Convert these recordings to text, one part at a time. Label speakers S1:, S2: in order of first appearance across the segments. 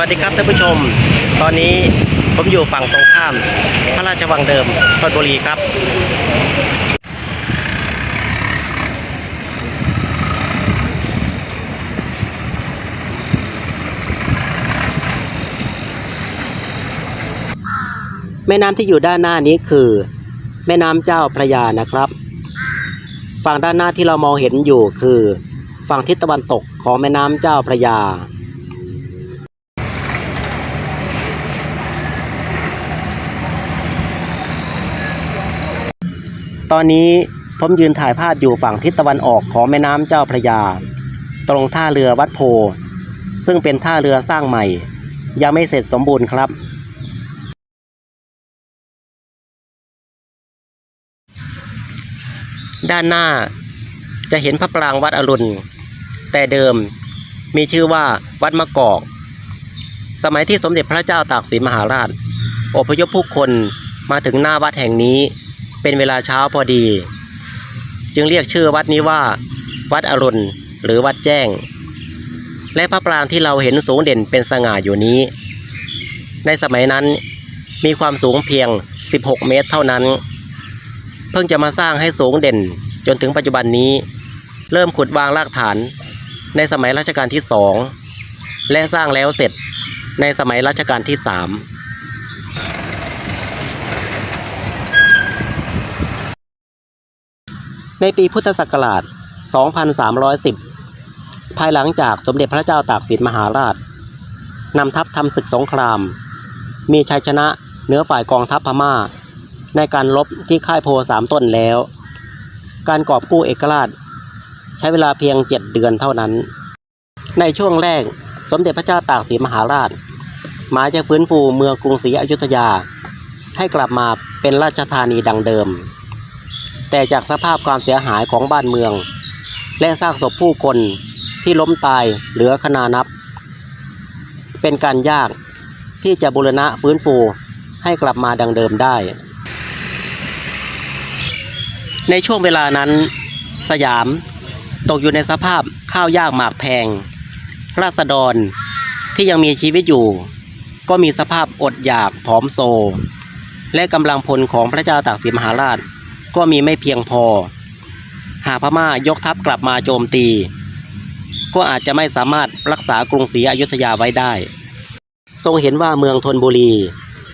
S1: วัสดีครับท่านผู้ชม ตอนนี้ผมอยู่ฝั่งตรงข้าม พระราชวังเดิมธนบุรีครับ แม่น้ำที่อยู่ด้านหน้านี้คือ แม่น้ำเจ้าพระยานะครับ ฝั่งด้านหน้าที่เรามองเห็นอยู่คือ ฝั่งทิศตะวันตกของแม่น้ำเจ้าพระยา ตอนนี้ผมยืนถ่ายภาพอยู่ฝั่งทิศตะวันออกของแม่น้ำเจ้าพระยา ตรงท่าเรือวัดโพ ซึ่งเป็นท่าเรือสร้างใหม่ ยังไม่เสร็จสมบูรณ์ครับ ด้านหน้าจะเห็นพระปรางวัดอรุณ แต่เดิมมีชื่อว่าวัดมะกอก สมัยที่สมเด็จพระเจ้าตากสินมหาราชอพยพผู้คนมาถึงหน้าวัดแห่งนี้ เป็นเวลาเช้าพอดี จึงเรียกชื่อวัดนี้ว่า วัดอรุณหรือวัดแจ้ง และพระปรางที่เราเห็นสูงเด่นเป็นสง่าอยู่นี้ ในสมัยนั้นมีความสูงเพียง 16 เมตรเท่านั้น เพิ่งจะมาสร้างให้สูงเด่นจนถึงปัจจุบันนี้ เริ่มขุดวางรากฐาน ในสมัยรัชกาลที่สองและสร้างแล้วเสร็จในสมัยรัชกาลที่สาม ในปีพุทธศักราช 2310 ภายหลังจากสมเด็จพระเจ้าตากสินมหาราชนำทัพทำศึกสงคราม มีชัยชนะเหนือฝ่ายกองทัพพม่า ในการลบที่ค่ายโพสามต้นแล้ว การกอบกู้เอกราช ใช้เวลาเพียงเจ็ดเดือนเท่านั้น ในช่วงแรกสมเด็จพระเจ้าตากสินมหาราช หมายจะฟื้นฟูเมืองกรุงศรีอยุธยา ให้กลับมาเป็นราชธานีดังเดิม แต่จากสภาพความเสียหายของบ้านเมือง และซากศพผู้คนที่ล้มตายเหลือขนานับ เป็นการยากที่จะบูรณะฟื้นฟูให้กลับมาดังเดิมได้ ในช่วงเวลานั้น สยามตกอยู่ในสภาพข้าวยากหมากแพง ราษฎรที่ยังมีชีวิตอยู่ ก็มีสภาพอดอยากผอมโซ และกำลังพลของพระเจ้าตากสินมหาราช ก็มีไม่เพียงพอ หากพม่ายกทัพกลับมาโจมตี ก็อาจจะไม่สามารถรักษากรุงศรีอยุธยาไว้ได้ ทรงเห็นว่าเมืองธนบุรี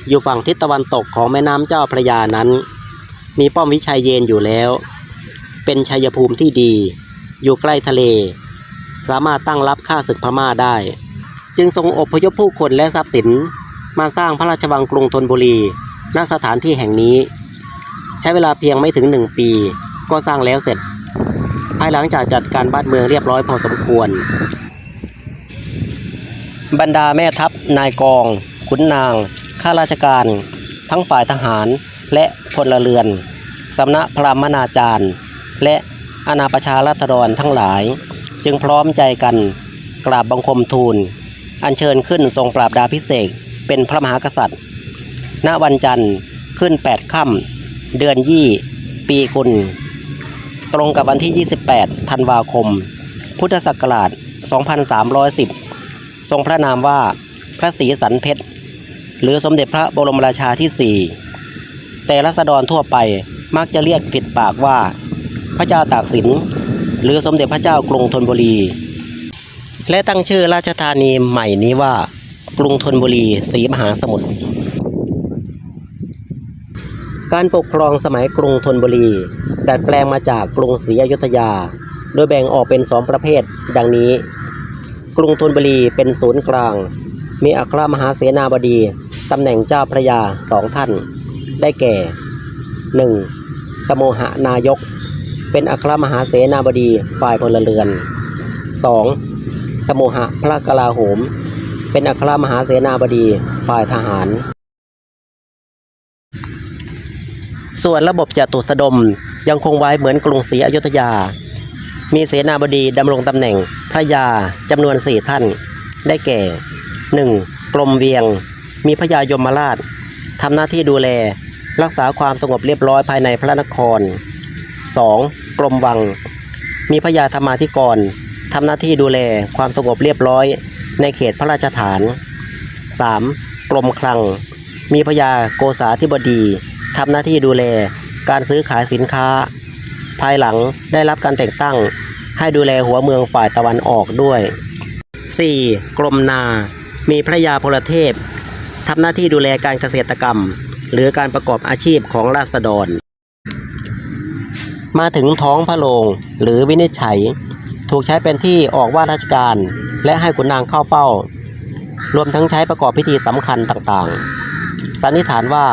S1: อยู่ฝั่งทิศตะวันตกของแม่น้ำเจ้าพระยานั้น มีป้อมวิชัยเยนอยู่แล้ว เป็นชัยภูมิที่ดี อยู่ใกล้ทะเล สามารถตั้งรับข้าศึกพม่าได้ จึงทรงอพยพผู้คนและทรัพย์สินมาสร้างพระราชวังกรุงธนบุรีณสถานที่แห่งนี้ ช้เวลาเพียงไม่ถึงหนึ่งปี ก็สร้างแล้วเสร็จ ภายหลังจากจัดการบ้านเมืองเรียบร้อยพอสมควร บรรดาแม่ทัพ นายกอง ขุนนาง ข้าราชการ ทั้งฝ่ายทหารและพลเรือนสำนักพรามณาจารย์ และอาณาประชารัษฎรทั้งหลาย จึงพร้อมใจกันกราบบังคมทูล อัญเชิญขึ้นทรงปราบดาพิเศษเป็นพระมหากษัตริย์ ณวันจันทร์ขึ้น8ค่ำ เดือนยี่ปีกุล ตรงกับวันที่ 28 ธันวาคม พุทธศักราช 2310 ทรงพระนามว่าพระศรีสันเพชร หรือสมเด็จพระบรมราชาที่ 4 แต่รัษฎรทั่วไปมักจะเรียกผิดปากว่า พระเจ้าตากสิน หรือสมเด็จพระเจ้ากรุงธนบุรี และตั้งชื่อราชธานีใหม่นี้ว่า กรุงธนบุรีศรีมหาสมุทร การปกครองสมัยกรุงธนบุรี ดัดแปลงมาจากกรุงศรีอยุธยา โดยแบ่งออกเป็นสองประเภท ดังนี้ กรุงธนบุรีเป็นศูนย์กลาง มีอัครมหาเสนาบดีตำแหน่งเจ้าพระยาสองท่าน ได้แก่ 1. สโมหนายก เป็นอัครมหาเสนาบดีฝ่ายพลเรือน 2. สโมหพระกลาโหม เป็นอัครมหาเสนาบดีฝ่ายทหาร ส่วนระบบจตุสดมยังคงไว้เหมือนกรุงศรีอยุธยา มีเสนาบดีดำรงตำแหน่งพระยาจำนวนสี่ท่าน ได้แก่ 1. กรมเวียง มีพระยายมราชทำหน้าที่ดูแลรักษาความสงบเรียบร้อยภายในพระนคร 2. กรมวัง มีพระยาธรรมาธิกรทำหน้าที่ดูแลความสงบเรียบร้อยในเขตพระราชฐาน 3. กรมคลัง มีพระยาโกษาธิบดี ทำหน้าที่ดูแล การซื้อขายสินค้า ภายหลังได้รับการแต่งตั้ง ให้ดูแลหัวเมืองฝ่ายตะวันออกด้วย 4. กรมนา มีพระยาพลเทพทำหน้าที่ดูแลการเกษตรกรรม หรือการประกอบอาชีพของราษฎร มาถึงท้องพระโรงหรือวินิจฉัย ถูกใช้เป็นที่ออกว่าราชการ และให้ขุนนางเข้าเฝ้า รวมทั้งใช้ประกอบพิธีสำคัญต่างๆ สันนิษฐานว่า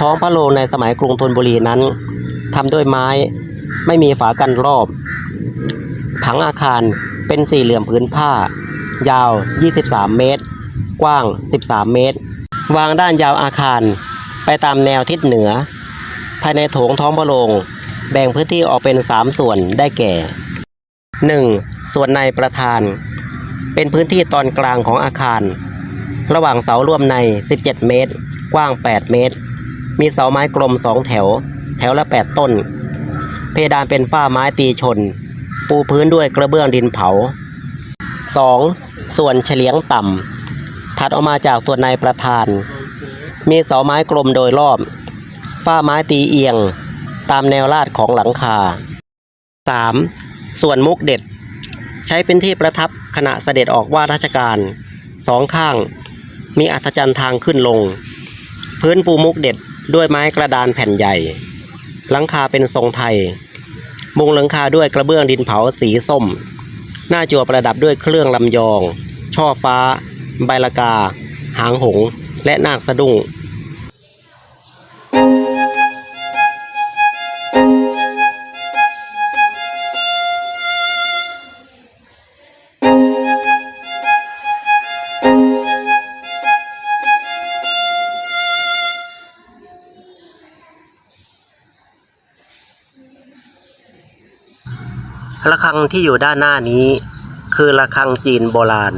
S1: ท้องพระโรงในสมัยกรุงธนบุรีนั้นทำด้วยไม้ไม่มีฝากันรอบ ผังอาคารเป็นสี่เหลี่ยมพื้นผ้า ยาว 23 เมตร กว้าง 13 เมตร วางด้านยาวอาคารไปตามแนวทิศเหนือ ภายในโถงท้องพระโรงแบ่งพื้นที่ออกเป็น 3 ส่วนได้แก่ 1. ส่วนในประธาน เป็นพื้นที่ตอนกลางของอาคาร ระหว่างเสาร่วมใน 17 เมตร กว้าง 8 เมตร มีเสาไม้กลม2แถว แถวละ 8 ต้น เพดานเป็นฝ้าไม้ตีชน ปูพื้นด้วยกระเบื้องดินเผา 2. ส่วนเฉลียงต่ำถัดออกมาจากส่วนในประธาน มีเสาไม้กลมโดยรอบ ฝ้าไม้ตีเอียง ตามแนวลาดของหลังคา 3. ส่วนมุกเด็ด ใช้เป็นที่ประทับขณะเสด็จออกว่าราชการสองข้าง มีอัฐจันทร์ทางขึ้นลง พื้นปูมุกเด็ด ด้วยไม้กระดานแผ่นใหญ่ หลังคาเป็นทรงไทย มุงหลังคาด้วยกระเบื้องดินเผาสีส้ม หน้าจั่วประดับด้วยเครื่องลำยอง ช่อฟ้า ใบละกา หางหง และนาคสะดุ้ง ระฆังที่อยู่ด้านหน้านี้ คือระฆังจีนโบราณ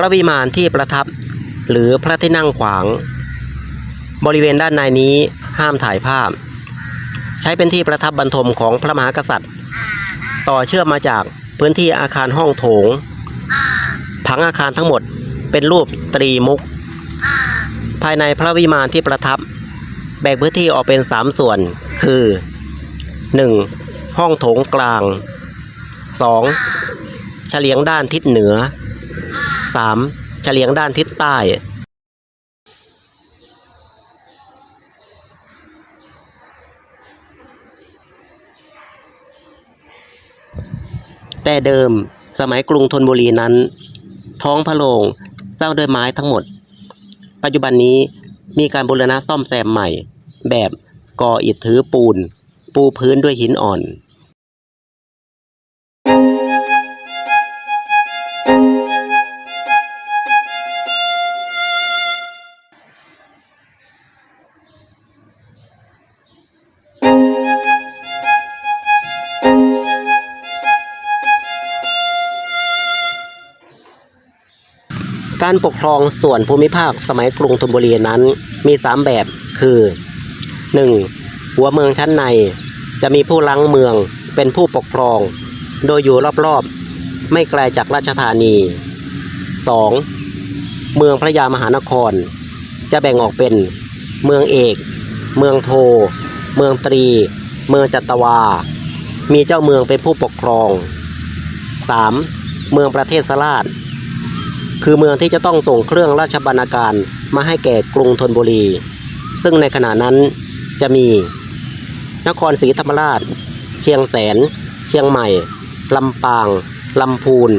S1: พระวิมานที่ประทับ หรือพระที่นั่งขวาง บริเวณด้านในนี้ห้ามถ่ายภาพ ใช้เป็นที่ประทับบรรทมของพระมหากษัตริย์ ต่อเชื่อมมาจากพื้นที่อาคารห้องโถง ผังอาคารทั้งหมดเป็นรูปตรีมุก ภายในพระวิมานที่ประทับ แบ่งพื้นที่ออกเป็นสามส่วนคือ 1. ห้องโถงกลาง 2. เฉลียงด้านทิศเหนือ 3. เฉลียงด้านทิศใต้แต่เดิมสมัยกรุงธนบุรีนั้น ท้องพระโรงสร้างด้วยไม้ทั้งหมด ปัจจุบันนี้มีการบูรณะซ่อมแซมใหม่ แบบก่ออิฐถือปูน ปูพื้นด้วยหินอ่อน การปกครองส่วนภูมิภาคสมัยกรุงธนบุรีนั้นมี 3 แบบคือ 1. หัวเมืองชั้นใน จะมีผู้ล้างเมืองเป็นผู้ปกครอง โดยอยู่รอบๆ ไม่ไกลจากราชธานี 2. เมืองพระยามหานคร จะแบ่งออกเป็น เมืองเอก เมืองโท เมืองตรี เมืองจัตวา มีเจ้าเมืองเป็นผู้ปกครอง 3. เมืองประเทศสราช คือเมืองที่จะต้องส่งเครื่องราชบรรณาการมาให้แก่กรุงธนบุรี ซึ่งในขณะนั้นจะมี นครศรีธรรมราช เชียงแสน เชียงใหม่ ลำปาง ลำพูน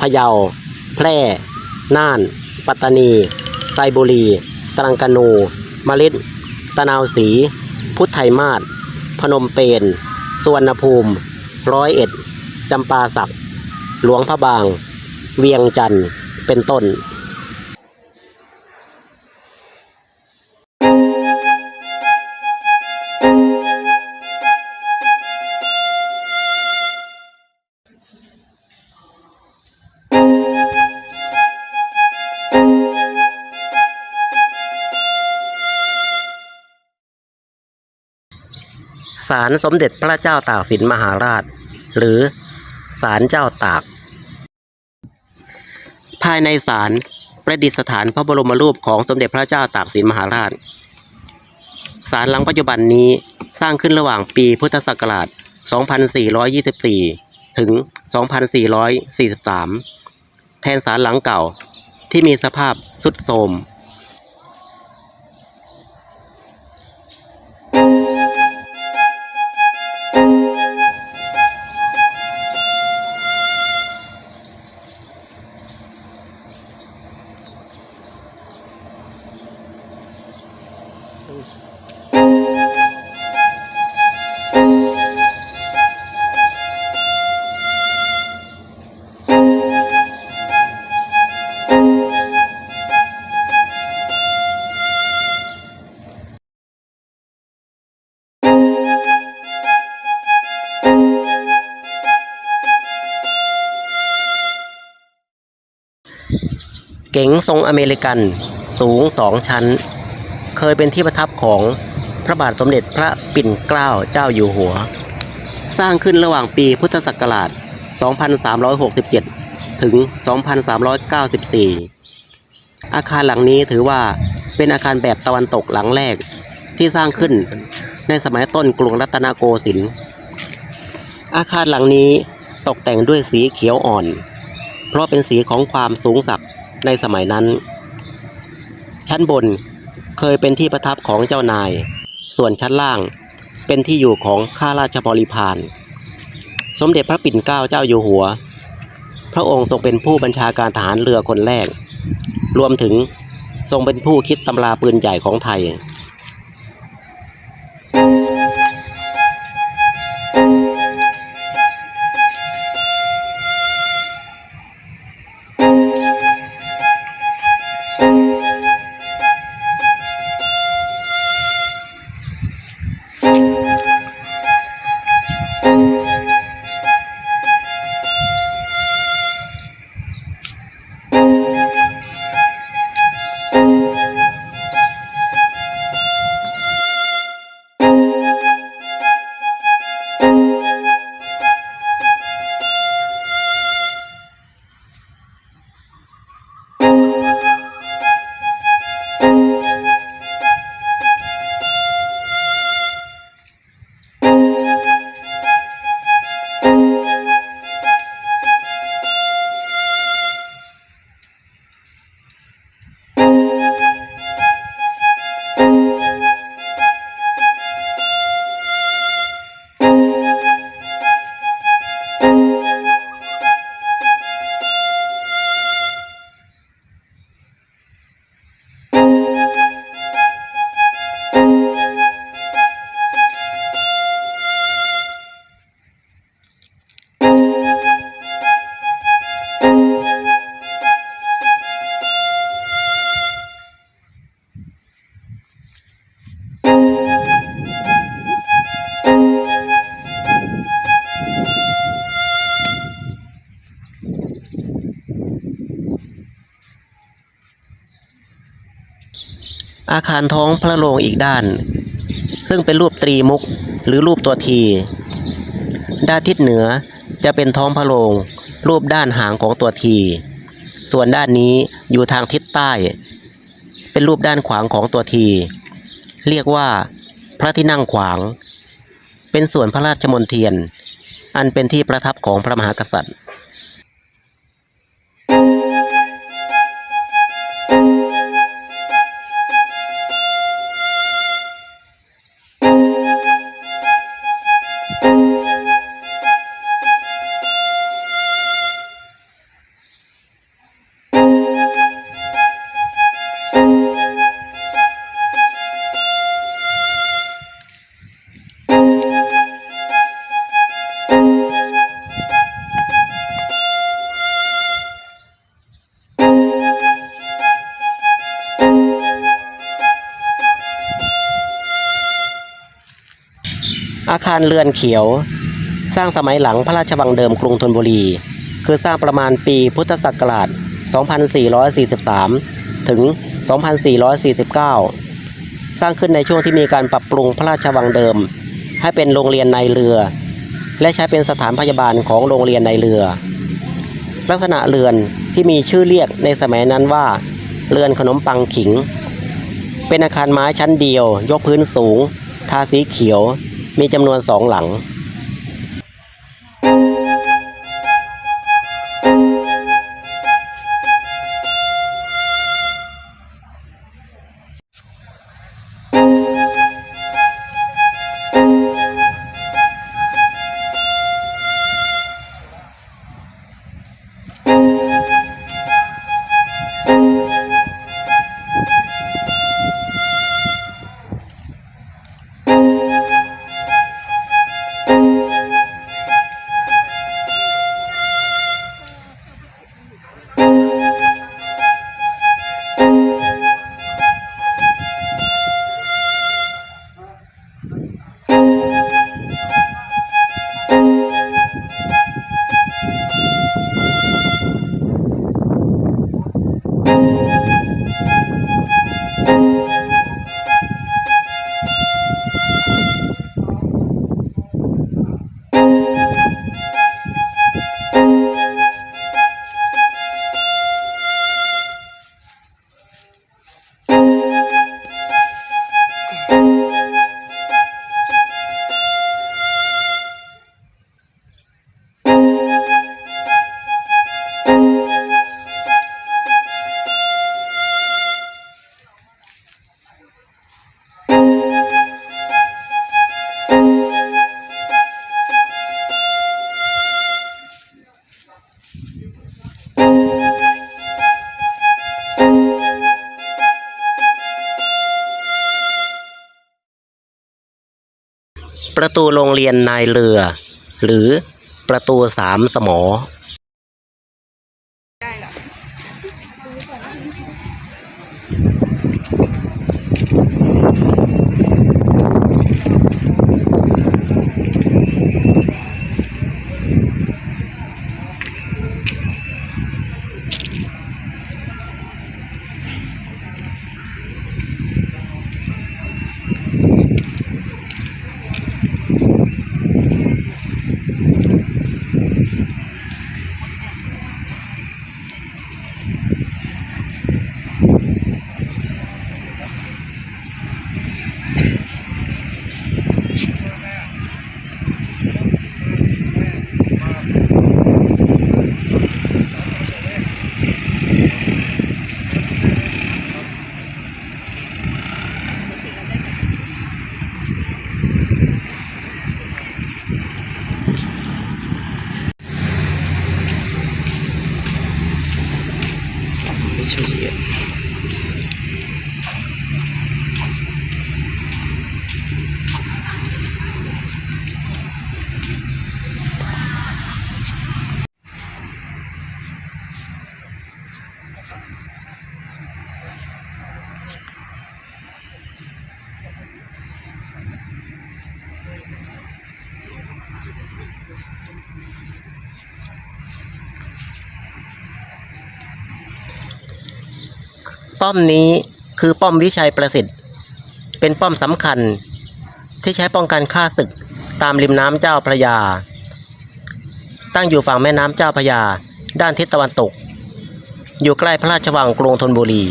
S1: พะเยา แพร่ น่าน ปัตตานี ไซบุรี ตรังกานู มะลิดตะนาวศรีพุทธไทยมาศพนมเปญสุวรรณภูมิ ร้อยเอ็ด จำปาสัก หลวงพระบาง เวียงจันทร์ เป็นต้นศาลสมเด็จพระเจ้าตากสินมหาราช หรือศาลเจ้าตาก ภายในศาลประดิษฐานพระบรมรูปของสมเด็จพระเจ้าตากสินมหาราช ศาลหลังปัจจุบันนี้สร้างขึ้นระหว่างปีพุทธศักราช 2424 ถึง 2443 แทนศาลหลังเก่าที่มีสภาพสุดโทรม เก๋งทรงอเมริกัน สูงสองชั้น เคยเป็นที่ประทับของพระบาทสมเด็จพระปิ่นเกล้าเจ้าอยู่หัว สร้างขึ้นระหว่างปีพุทธศักราช 2367 ถึง 2394 อาคารหลังนี้ถือว่าเป็นอาคารแบบตะวันตกหลังแรกที่สร้างขึ้นในสมัยต้นกรุงรัตนโกสินทร์ อาคารหลังนี้ตกแต่งด้วยสีเขียวอ่อน เพราะเป็นสีของความสูงสักดิ ในสมัยนั้น ชั้นบนเคยเป็นที่ประทับของเจ้านาย ส่วนชั้นล่างเป็นที่อยู่ของข้าราชบริพารสมเด็จพระปิ่นเกล้าเจ้าอยู่หัว พระองค์ทรงเป็นผู้บัญชาการทหารเรือคนแรก รวมถึงทรงเป็นผู้คิดตำราปืนใหญ่ของไทยารท้องพระโรงอีกด้าน ซึ่งเป็นรูปตรีมุกหรือรูปตัวที ด้านทิศเหนือจะเป็นท้องพระโรงรูปด้านหางของตัวที ส่วนด้านนี้อยู่ทางทิศใต้ เป็นรูปด้านขวางของตัวที เรียกว่า พระที่นั่งขวาง เป็นส่วนพระราชมนเทียน อันเป็นที่ประทับของพระมหากษัตริย์ อาคารเรือนเขียว สร้างสมัยหลังพระราชวังเดิมกรุงธนบุรี คือสร้างประมาณปีพุทธศักราช 2443 ถึง 2449 สร้างขึ้นในช่วงที่มีการปรับปรุงพระราชวังเดิม ให้เป็นโรงเรียนในเรือ และใช้เป็นสถานพยาบาลของโรงเรียนในเรือ ลักษณะเรือนที่มีชื่อเรียกในสมัยนั้นว่า เรือนขนมปังขิง เป็นอาคารไม้ชั้นเดียวยกพื้นสูง ทาสีเขียว มีจำนวนสองหลัง ประตูโรงเรียนนายเรือ หรือประตูสามสมอไม่ ป้อมนี้คือป้อมวิชัยประสิทธิ์ เป็นป้อมสำคัญ ที่ใช้ป้องกันฆ่าศึกตามริมน้ำเจ้าพระยา ตั้งอยู่ฝั่งแม่น้ำเจ้าพระยา ด้านทิศตะวันตก อยู่ใกล้พระราชวังกรุงธนบุรี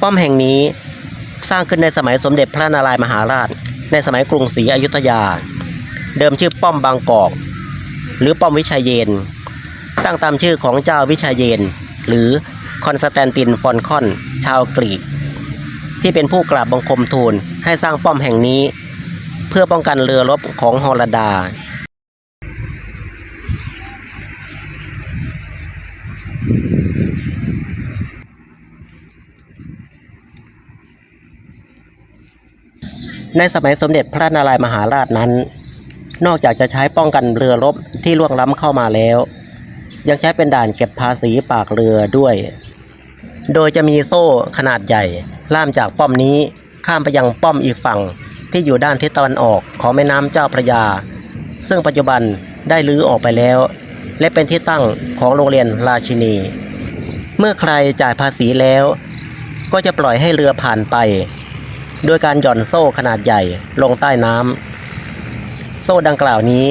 S1: ป้อมแห่งนี้สร้างขึ้นในสมัยสมเด็จพระนารายมหาราช ในสมัยกรุงศรีอยุธยา เดิมชื่อป้อมบางกอก หรือป้อมวิชัยเยน ตั้งตามชื่อของเจ้าวิชัยเยน หรือคอนสแตนตินฟอนคอน ชาวกรีก ที่เป็นผู้กราบบังคมทูลให้สร้างป้อมแห่งนี้ เพื่อป้องกันเรือรบของฮอลดา ในสมัยสมเด็จพระนารายมหาราชนั้น นอกจากจะใช้ป้องกันเรือรบที่ล่วงล้ำเข้ามาแล้ว ยังใช้เป็นด่านเก็บภาษีปากเรือด้วย โดยจะมีโซ่ขนาดใหญ่ ล่ามจากป้อมนี้ข้ามไปยังป้อมอีกฝั่งที่อยู่ด้านทิศตะวันออกของแม่น้ำเจ้าพระยา ซึ่งปัจจุบันได้ลื้อออกไปแล้ว และเป็นที่ตั้งของโรงเรียนราชินี เมื่อใครจ่ายภาษีแล้ว ก็จะปล่อยให้เรือผ่านไป โดยการหย่อนโซ่ขนาดใหญ่ลงใต้น้ำ โซ่ดังกล่าวนี้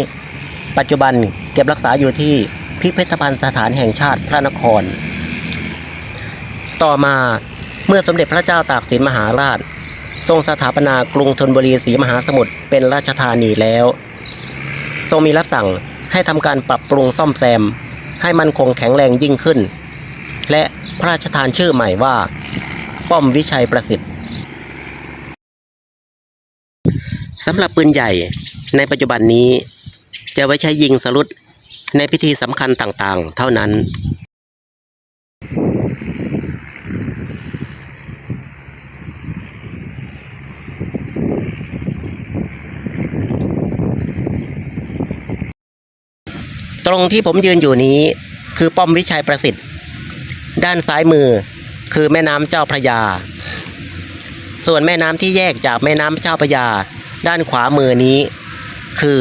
S1: ปัจจุบันเก็บรักษาอยู่ที่พิพิธภัณฑ์สถานแห่งชาติพระนคร ต่อมาเมื่อสมเด็จพระเจ้าตากสินมหาราช ทรงสถาปนากรุงธนบุรีศรีมหาสมุทรเป็นราชธานีแล้ว ทรงมีรับสั่งให้ทำการปรับปรุงซ่อมแซม ให้มันคงแข็งแรงยิ่งขึ้น และพระราชทานชื่อใหม่ว่า ป้อมวิชัยประสิทธิ์สำหรับปืนใหญ่ในปัจจุบันนี้ จะไว้ใช้ยิงสลุดในพิธีสำคัญต่างๆ เท่านั้น ตรงที่ผมยืนอยู่นี้คือป้อมวิชัยประสิทธิ์ ด้านซ้ายมือคือแม่น้ำเจ้าพระยา ส่วนแม่น้ำที่แยกจากแม่น้ำเจ้าพระยา ด้านขวามือนี้ คือ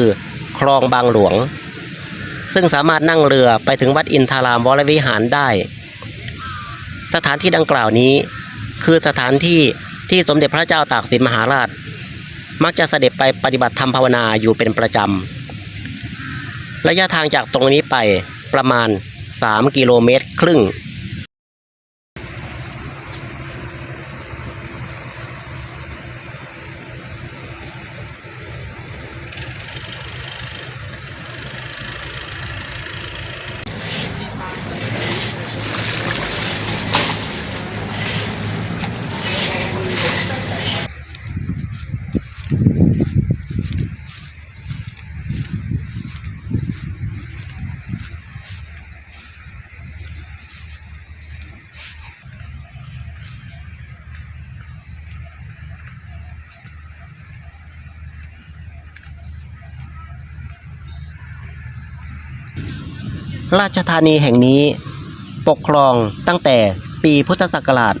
S1: คลองบางหลวง ซึ่งสามารถนั่งเรือไปถึงวัดอินทารามวรวิหารได้ สถานที่ดังกล่าวนี้ คือสถานที่ที่สมเด็จพระเจ้าตากสินมหาราช มักจะเสด็จไปปฏิบัติธรรมภาวนาอยู่เป็นประจำ ระยะทางจากตรงนี้ไปประมาณ 3 กิโลเมตรครึ่ง ราชธานีแห่งนี้ ปกครองตั้งแต่ปีพุทธศักราช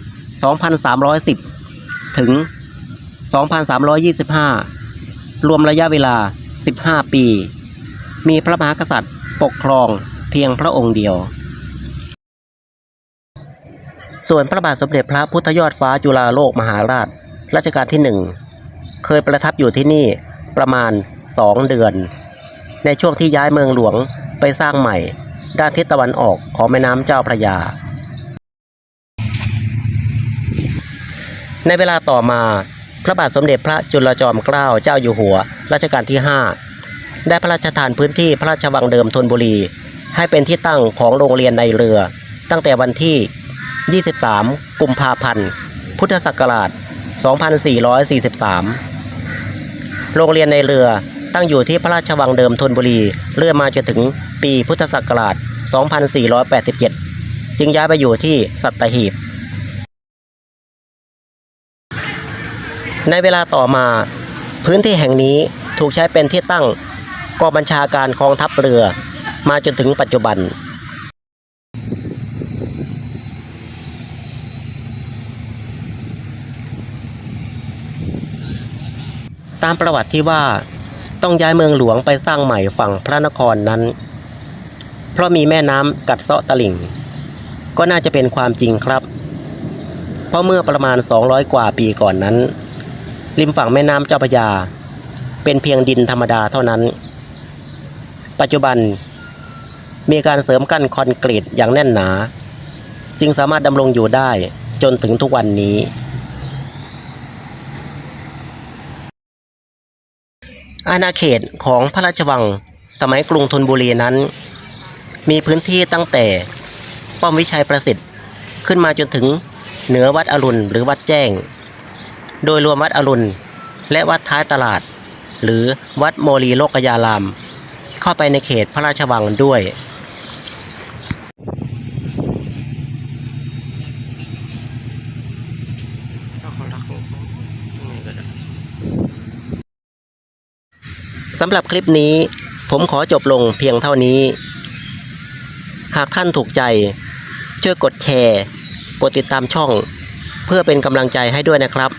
S1: 2310 ถึง 2325 รวมระยะเวลา 15 ปี มีพระมหากษัตริย์ปกครองเพียงพระองค์เดียว ส่วนพระบาทสมเด็จพระพุทธยอดฟ้าจุฬาโลกมหาราชรัชกาลที่หนึ่งเคยประทับอยู่ที่นี่ประมาณ 2 เดือน ในช่วงที่ย้ายเมืองหลวงไปสร้างใหม่ ด้านทิศตะวันออกของแม่น้ำเจ้าพระยา ในเวลาต่อมา พระบาทสมเด็จพระจุลจอมเกล้าเจ้าอยู่หัว รัชกาลที่ 5 ได้พระราชทานพื้นที่พระราชวังเดิมธนบุรี ให้เป็นที่ตั้งของโรงเรียนในเรือ ตั้งแต่วันที่ 23 กุมภาพันธ์ พุทธศักราช 2443 โรงเรียนในเรือ ตั้งอยู่ที่พระราชวังเดิมธนบุรีเรื่อยมาจนถึงปีพุทธศักราช 2487 จึงย้ายไปอยู่ที่สัตหีบ ในเวลาต่อมาพื้นที่แห่งนี้ถูกใช้เป็นที่ตั้งกองบัญชาการกองทัพเรือมาจนถึงปัจจุบัน ตามประวัติที่ว่า ต้องย้ายเมืองหลวงไปสร้างใหม่ฝั่งพระนครนั้น เพราะมีแม่น้ำกัดเซาะตลิ่ง ก็น่าจะเป็นความจริงครับ เพราะเมื่อประมาณ 200 กว่าปีก่อนนั้น ริมฝั่งแม่น้ำเจ้าพระยา เป็นเพียงดินธรรมดาเท่านั้น ปัจจุบัน มีการเสริมกั้นคอนกรีตอย่างแน่นหนา จึงสามารถดำรงอยู่ได้จนถึงทุกวันนี้ อาณาเขตของพระราชวัง สมัยกรุงธนบุรีนั้น มีพื้นที่ตั้งแต่ป้อมวิชัยประสิทธิ์ขึ้นมาจนถึงเหนือวัดอรุณหรือวัดแจ้ง โดยรวมวัดอรุณและวัดท้ายตลาด หรือวัดโมลีโลกยาราม เข้าไปในเขตพระราชวังด้วย สำหรับคลิปนี้ผมขอจบลงเพียงเท่านี้ หากท่านถูกใจ ช่วยกดแชร์ กดติดตามช่อง เพื่อเป็นกำลังใจให้ด้วยนะครับ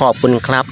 S1: ขอบคุณครับ